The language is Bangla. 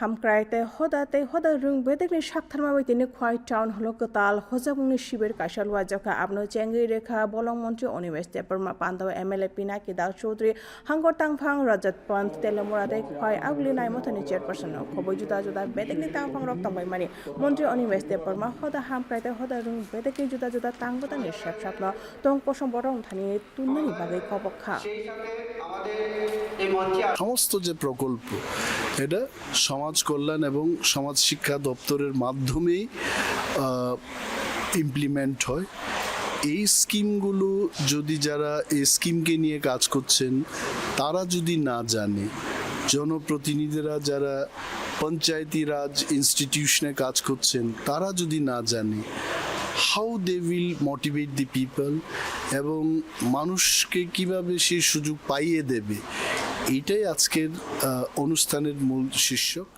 hamkraite hoda te hoda rung bedekni saktarma baitini khwai town holo katal hojabungni শিবির কাশাল ওয়াজকা abno chengi rekha bolong মন্ত্রী অনিমেষ দেববর্মা পান্ডব এমএলএ পিনাকি দাস চৌধুরী হাঙ্গর তাংফাং রজত পন্থ তেলেমুরাতে খয় আগলি নাই মথনি চেয়ারপারসন খবই জুদা জুদা বেদেকনি তাংফাং রক্তমবাই মানি মন্ত্রী অনিমেষ দেববর্মা হদা হামক্রাইতে হদা রুং বেদেকনি জুদা জুদা তাংবতানি সেপ সাপল তং পসম বরং থানি তুন্নানি বাগৈ কবক্ষা সমস্ত যে প্রকল্প এটা সমাজ কল্যাণ এবং সমাজ শিক্ষা দপ্তরের মাধ্যমেই ইমপ্লিমেন্ট হয়। এই স্কিমগুলো যদি যারা এই স্কিমকে নিয়ে কাজ করছেন, তারা যদি না জানে, জনপ্রতিনিধিরা যারা পঞ্চায়েতি রাজ ইনস্টিটিউশনে কাজ করছেন, তারা যদি না জানে how they will motivate the people এবং মানুষকে কীভাবে সেই সুযোগ পাইয়ে দেবে এইটাই আজকের অনুষ্ঠানের মূল শীর্ষক।